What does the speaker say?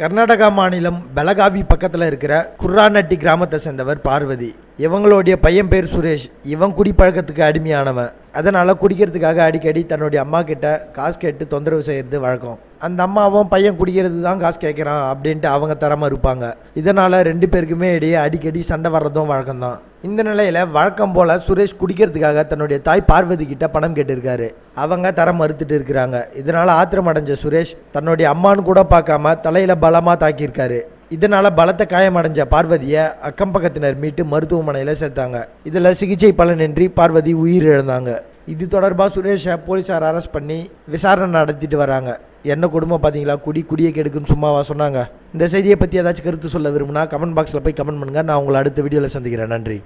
கர்நாடகா மாநிலம் பெலகாவி பக்கத்தில் இருக்கிற குர்ராநட்டி கிராமத்தை சேர்ந்தவர் பார்வதி. இவங்களுடைய பையன் பேர் சுரேஷ். இவன் குடிப்பழக்கத்துக்கு அடிமையானவன். அதனால் குடிக்கிறதுக்காக அடிக்கடி தன்னுடைய அம்மா கிட்ட காசு கேட்டு தொந்தரவு செய்கிறது வழக்கம். அந்த அம்மாவும் பையன் குடிக்கிறது தான் காசு கேட்குறான் அப்படின்ட்டு அவங்க தரமாக இருப்பாங்க. இதனால் ரெண்டு பேருக்குமே இடையே அடிக்கடி சண்டை வர்றதும் வழக்கம்தான். இந்த நிலையில் வழக்கம் போல் சுரேஷ் குடிக்கிறதுக்காக தன்னுடைய தாய் பார்வதி கிட்ட பணம் கேட்டிருக்காரு. அவங்க தர மறுத்துட்டு இருக்கிறாங்க. இதனால் ஆத்திரம் அடைஞ்ச சுரேஷ் தன்னுடைய அம்மான்னு கூட பார்க்காம தலையில் பலமாக தாக்கியிருக்காரு. இதனால் பலத்த காயமடைஞ்ச பார்வதியை அக்கம் பக்கத்தினர் மீட்டு மருத்துவமனையில் சேர்த்தாங்க. இதில் சிகிச்சை பலனின்றி பார்வதி உயிரிழந்தாங்க. இது தொடர்பாக சுரேஷை போலீஸார் அரெஸ்ட் பண்ணி விசாரணை நடத்திட்டு வராங்க. என்ன குடும்பம் பார்த்தீங்களா குடி குடியை கெடுக்குன்னு சும்மாவா சொன்னாங்க? இந்த செய்தியை பற்றி ஏதாச்சும் கருத்து சொல்ல விரும்புனா கமெண்ட் பாக்ஸில் போய் கமெண்ட் பண்ணுங்கள் நான் உங்களை அடுத்த வீடியோவில் சந்திக்கிறேன். நன்றி.